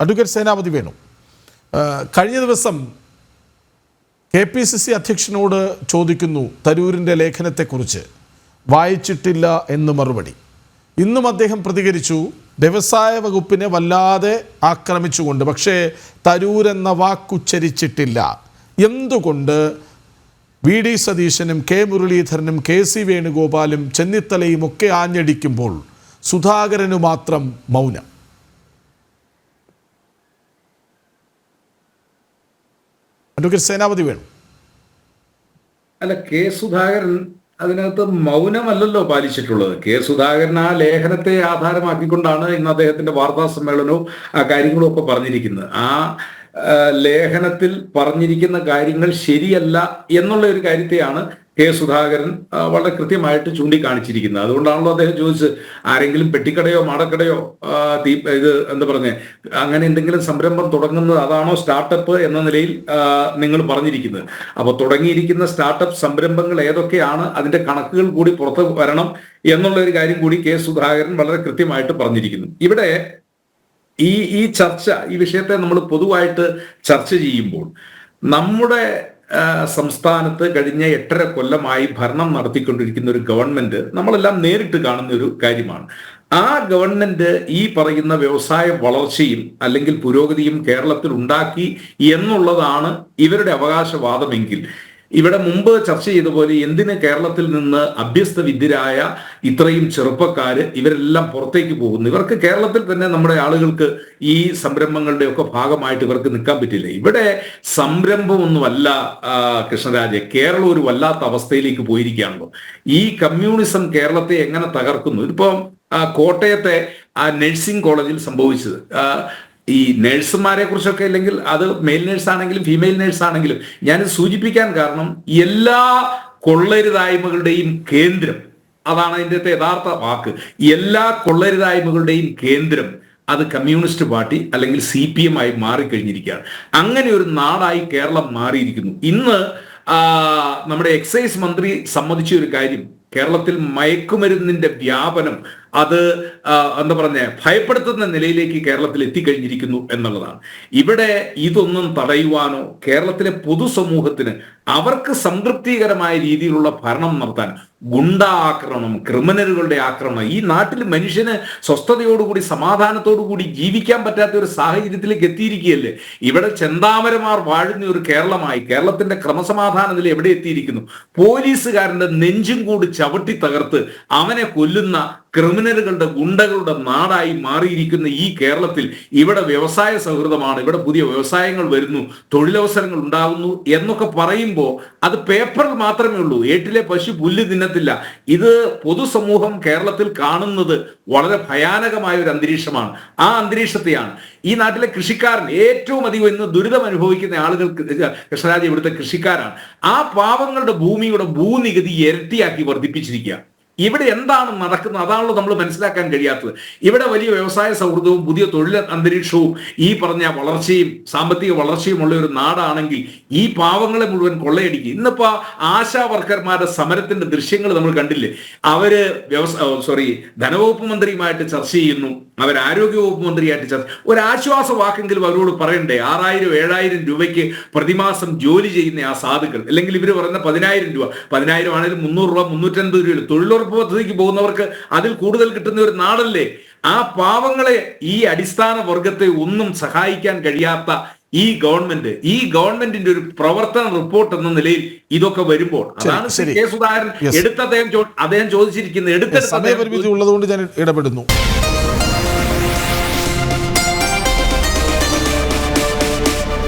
Advocate സേനാപതി വേണു. കഴിഞ്ഞ ദിവസം K P C C അധ്യക്ഷനോട് ചോദിക്കുന്നു തരൂരിന്റെ ലേഖനത്തെക്കുറിച്ച്. വായിച്ചിട്ടില്ല എന്ന് മറുപടി. ഇന്നും അദ്ദേഹം പ്രതികരിച്ചു വ്യവസായ വകുപ്പിനെ വല്ലാതെ ആക്രമിച്ചുകൊണ്ട് പക്ഷേ തരൂർ എന്ന വാക്കുച്ചരിച്ചിട്ടില്ല എന്തുകൊണ്ട്? വി ഡി സതീശനും കെ മുരളീധരനും കെ സി വേണുഗോപാലും ചെന്നിത്തലയും ഒക്കെ ആഞ്ഞടിക്കുമ്പോൾ സുധാകരനു മാത്രം മൗനം. അഡ്വക്കേറ്റ് സേനാപതി വേണം. അല്ല കെ സുധാകരൻ അതിനകത്ത് മൗനമല്ലല്ലോ പാലിച്ചിട്ടുള്ളത്. കെ സുധാകരൻ ആ ലേഖനത്തെ ആധാരമാക്കിക്കൊണ്ടാണ് ഇന്ന് അദ്ദേഹത്തിന്റെ വാർത്താ സമ്മേളനവും ആ കാര്യങ്ങളും ഒക്കെ പറഞ്ഞിരിക്കുന്നത്. ആ ലേഖനത്തിൽ പറഞ്ഞിരിക്കുന്ന കാര്യങ്ങൾ ശരിയല്ല എന്നുള്ള ഒരു കാര്യത്തെയാണ് കെ സുധാകരൻ വളരെ കൃത്യമായിട്ട് ചൂണ്ടിക്കാണിച്ചിരിക്കുന്നത് അതുകൊണ്ടാണല്ലോ അദ്ദേഹം ചോദിച്ചത് ആരെങ്കിലും പെട്ടിക്കടയോ മാടക്കടയോ തീ ഇത് എന്താ പറഞ്ഞേ അങ്ങനെ എന്തെങ്കിലും സംരംഭം തുടങ്ങുന്നത് അതാണോ സ്റ്റാർട്ടപ്പ് എന്ന നിലയിൽ നിങ്ങൾ പറഞ്ഞിരിക്കുന്നത്. അപ്പോൾ തുടങ്ങിയിരിക്കുന്ന സ്റ്റാർട്ടപ്പ് സംരംഭങ്ങൾ ഏതൊക്കെയാണ് അതിന്റെ കണക്കുകൾ കൂടി പുറത്ത് വരണം എന്നുള്ള ഒരു കാര്യം കൂടി കെ സുധാകരൻ വളരെ കൃത്യമായിട്ട് പറഞ്ഞിരിക്കുന്നു. ഇവിടെ ഈ ഈ ചർച്ച ഈ വിഷയത്തെ നമ്മൾ പൊതുവായിട്ട് ചർച്ച ചെയ്യുമ്പോൾ നമ്മുടെ സംസ്ഥാനത്ത് കഴിഞ്ഞ എട്ടര കൊല്ലമായി ഭരണം നടത്തിക്കൊണ്ടിരിക്കുന്ന ഒരു ഗവൺമെന്റ് നമ്മളെല്ലാം നേരിട്ട് കാണുന്ന ഒരു കാര്യമാണ്. ആ ഗവൺമെന്റ് ഈ പറയുന്ന വ്യവസായ വളർച്ചയും അല്ലെങ്കിൽ പുരോഗതിയും കേരളത്തിൽ ഉണ്ടാക്കി എന്നുള്ളതാണ് ഇവരുടെ അവകാശവാദമെങ്കിൽ. ഇവിടെ മുമ്പ് ചർച്ച ചെയ്ത പോലെ എന്തിന് കേരളത്തിൽ നിന്ന് അഭ്യസ്ത വിദ്യരായ ഇത്രയും ചെറുപ്പക്കാര് ഇവരെല്ലാം പുറത്തേക്ക് പോകുന്നു? ഇവർക്ക് കേരളത്തിൽ തന്നെ നമ്മുടെ ആളുകൾക്ക് ഈ സംരംഭങ്ങളുടെ ഒക്കെ ഭാഗമായിട്ട് ഇവർക്ക് നിൽക്കാൻ പറ്റില്ല. ഇവിടെ സംരംഭമൊന്നുമല്ല കൃഷ്ണരാജ. കേരളം ഒരു വല്ലാത്ത അവസ്ഥയിലേക്ക് പോയിരിക്കുകയാണല്ലോ. ഈ കമ്മ്യൂണിസം കേരളത്തെ എങ്ങനെ തകർക്കുന്നു? ഇതിപ്പം കോട്ടയത്തെ ആ നഴ്സിംഗ് കോളേജിൽ സംഭവിച്ചത്. ഈ നേഴ്സുമാരെ കുറിച്ചൊക്കെ അല്ലെങ്കിൽ അത് മെയിൽ നഴ്സ് ആണെങ്കിലും ഫീമെയിൽ നഴ്സ് ആണെങ്കിലും ഞാൻ സൂചിപ്പിക്കാൻ കാരണം എല്ലാ കൊള്ളരുതായ്മകളുടെയും കേന്ദ്രം അതാണ് അതിന്റെ യഥാർത്ഥ വാക്ക്. എല്ലാ കൊള്ളരുതായ്മകളുടെയും കേന്ദ്രം അത് കമ്മ്യൂണിസ്റ്റ് പാർട്ടി അല്ലെങ്കിൽ സി പി എം ആയി മാറിക്കഴിഞ്ഞിരിക്കുകയാണ്. അങ്ങനെ ഒരു നാടായി കേരളം മാറിയിരിക്കുന്നു. ഇന്ന് നമ്മുടെ എക്സൈസ് മന്ത്രി സമ്മതിച്ച ഒരു കാര്യം. കേരളത്തിൽ മയക്കുമരുന്നിന്റെ വ്യാപനം അത് എന്താ പറഞ്ഞ ഭയപ്പെടുത്തുന്ന നിലയിലേക്ക് കേരളത്തിൽ എത്തിക്കഴിഞ്ഞിരിക്കുന്നു എന്നുള്ളതാണ്. ഇവിടെ ഇതൊന്നും തടയുവാനോ കേരളത്തിലെ പൊതുസമൂഹത്തിന് അവർക്ക് സംതൃപ്തികരമായ രീതിയിലുള്ള ഭരണം നടത്താൻ ഗുണ്ട ആക്രമണം ക്രിമിനലുകളുടെ ആക്രമണം ഈ നാട്ടിൽ മനുഷ്യന് സ്വസ്ഥതയോടുകൂടി സമാധാനത്തോടുകൂടി ജീവിക്കാൻ പറ്റാത്ത ഒരു സാഹചര്യത്തിലേക്ക് എത്തിയിരിക്കുകയല്ലേ? ഇവിടെ ചെന്താമരമാർ വാഴുന്ന ഒരു കേരളമായി കേരളത്തിന്റെ ക്രമസമാധാന നില എവിടെ എത്തിയിരിക്കുന്നു? പോലീസുകാരന്റെ നെഞ്ചും കൂടി ചവിട്ടി തകർത്ത് അവനെ കൊല്ലുന്ന ക്രിമിനലുകളുടെ ഗുണ്ടകളുടെ നാടായി മാറിയിരിക്കുന്ന ഈ കേരളത്തിൽ ഇവിടെ വ്യവസായ സൗഹൃദമാണ് ഇവിടെ പുതിയ വ്യവസായങ്ങൾ വരുന്നു തൊഴിലവസരങ്ങൾ ഉണ്ടാകുന്നു എന്നൊക്കെ പറയുമ്പോൾ അത് പേപ്പറിൽ മാത്രമേ ഉള്ളൂ. ഏട്ടിലെ പശു പുല്ല് തിന്നത്തില്ല. ഇത് പൊതുസമൂഹം കേരളത്തിൽ കാണുന്നത് വളരെ ഭയാനകമായ ഒരു അന്തരീക്ഷമാണ്. ആ അന്തരീക്ഷത്തെയാണ്. ഈ നാട്ടിലെ കൃഷിക്കാരൻ ഏറ്റവും അധികം ഇന്ന് ദുരിതം അനുഭവിക്കുന്ന ആളുകൾ കൃഷ്ണരാജ് ഇവിടുത്തെ കൃഷിക്കാരാണ്. ആ പാവങ്ങളുടെ ഭൂമിയുടെ ഭൂനികുതി ഇരട്ടിയാക്കി വർദ്ധിപ്പിച്ചിരിക്കുക ഇവിടെ എന്താണ് നടക്കുന്നത്? അതാണല്ലോ നമ്മൾ മനസ്സിലാക്കാൻ കഴിയാത്തത്. ഇവിടെ വലിയ വ്യവസായ സൗഹൃദവും പുതിയ തൊഴിൽ അന്തരീക്ഷവും ഈ പറഞ്ഞ വളർച്ചയും സാമ്പത്തിക വളർച്ചയും ഉള്ള ഒരു നാടാണെങ്കിൽ ഈ പാവങ്ങളെ മുഴുവൻ കൊള്ളയടിക്കും. ഇന്നിപ്പോ ആശാ വർക്കർമാരുടെ സമരത്തിന്റെ ദൃശ്യങ്ങൾ നമ്മൾ കണ്ടില്ലേ? അവർ വ്യവസായ സോറി ധനവകുപ്പ് മന്ത്രിയുമായിട്ട് ചർച്ച ചെയ്യുന്നു. അവർ ആരോഗ്യവകുപ്പ് മന്ത്രിയായിട്ട് ചർച്ച ഒരു ആശ്വാസ വാക്കെങ്കിലും അവരോട് പറയണ്ടേ? ആറായിരം ഏഴായിരം രൂപയ്ക്ക് പ്രതിമാസം ജോലി ചെയ്യുന്ന ആ സാധുക്കൾ. അല്ലെങ്കിൽ ഇവർ പറയുന്ന പതിനായിരം രൂപ. പതിനായിരം ആണെങ്കിലും മുന്നൂറ് രൂപ മുന്നൂറ്റൻപത് രൂപ. തൊഴിലുറപ്പ് പദ്ധതിക്ക് പോകുന്നവർക്ക് അതിൽ കൂടുതൽ കിട്ടുന്ന ഒരു നാടല്ലേ ആ പാവങ്ങളെ ഈ അടിസ്ഥാന വർഗത്തെ ഒന്നും സഹായിക്കാൻ കഴിയാത്ത ഈ ഗവൺമെന്റ് ഈ ഗവൺമെന്റിന്റെ ഒരു പ്രവർത്തന റിപ്പോർട്ട് എന്ന നിലയിൽ ഇതൊക്കെ വരുമ്പോൾ അതാണ്. കെ സുധാകരൻ. എടുത്ത അദ്ദേഹം അദ്ദേഹം ചോദിച്ചിരിക്കുന്നത് എടുത്ത സമയപരിമിതി ഉള്ളതുകൊണ്ട് ഞാൻ ഇടപെടുന്നു